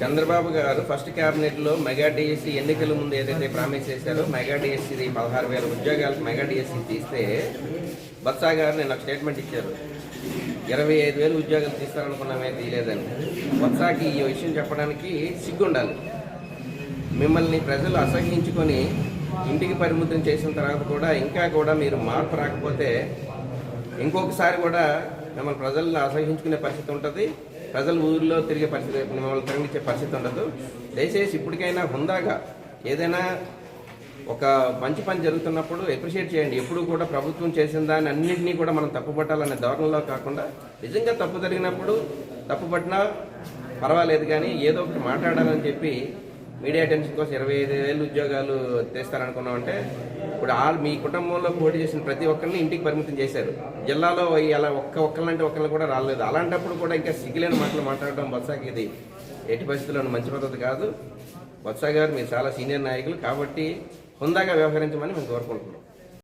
చంద్రబాబు గారు ఫస్ట్ క్యాబినెట్లో mega DSC ఎన్నికల ముందు ఏదైతే ప్రామిస్ చేశారో మెగా డిఎస్సి పదహారు వేల ఉద్యోగాలకు మెగా డిఎస్సి తీస్తే బత్సా గారు నేను ఒక స్టేట్మెంట్ ఇచ్చారు. ఇరవై ఐదు వేలు ఉద్యోగాలు తీస్తారనుకున్నామే తీయలేదని బత్సాకి ఈ విషయం చెప్పడానికి సిగ్గుండాలి. మిమ్మల్ని ప్రజలు అసహించుకొని ఇంటికి పరిమితం చేసిన తర్వాత కూడా ఇంకా కూడా మీరు మార్పు రాకపోతే ఇంకొకసారి కూడా మిమ్మల్ని ప్రజలను అసహించుకునే పరిస్థితి ఉంటుంది. ప్రజలు ఊరిలో తిరిగే పరిస్థితి మిమ్మల్ని తరలించే పరిస్థితి ఉండదు. దయచేసి ఇప్పటికైనా హుందాగా ఏదైనా ఒక మంచి పని జరుగుతున్నప్పుడు ఎప్రిషియేట్ చేయండి. ఎప్పుడు కూడా ప్రభుత్వం చేసిన దాన్ని అన్నింటినీ కూడా మనం తప్పుపట్టాలనే ధోరణిలో కాకుండా నిజంగా తప్పు జరిగినప్పుడు తప్పుపట్టినా పర్వాలేదు కానీ ఏదో ఒకటి మాట్లాడాలని చెప్పి మీడియా అటెన్షన్ కోసం ఇరవై ఐదు వేలు ఉద్యోగాలు తెస్తారనుకున్నామంటే ఇప్పుడు ఆల్ మీ కుటుంబంలో పోటీ చేసిన ప్రతి ఒక్కరిని ఇంటికి పరిమితం చేశారు. జిల్లాలో అలా ఒక్క ఒక్కళ్ళంటే ఒక్కళ్ళు కూడా రాలేదు. అలాంటప్పుడు కూడా ఇంకా సిగ్గులేని మాటలు మాట్లాడడం బొత్సాకి ఇది ఎట్టి పరిస్థితుల్లో మంచి పద్ధతి కాదు. బొత్స గారు మీరు చాలా సీనియర్ నాయకులు కాబట్టి హుందాగా వ్యవహరించమని మేము కోరుకుంటున్నాం.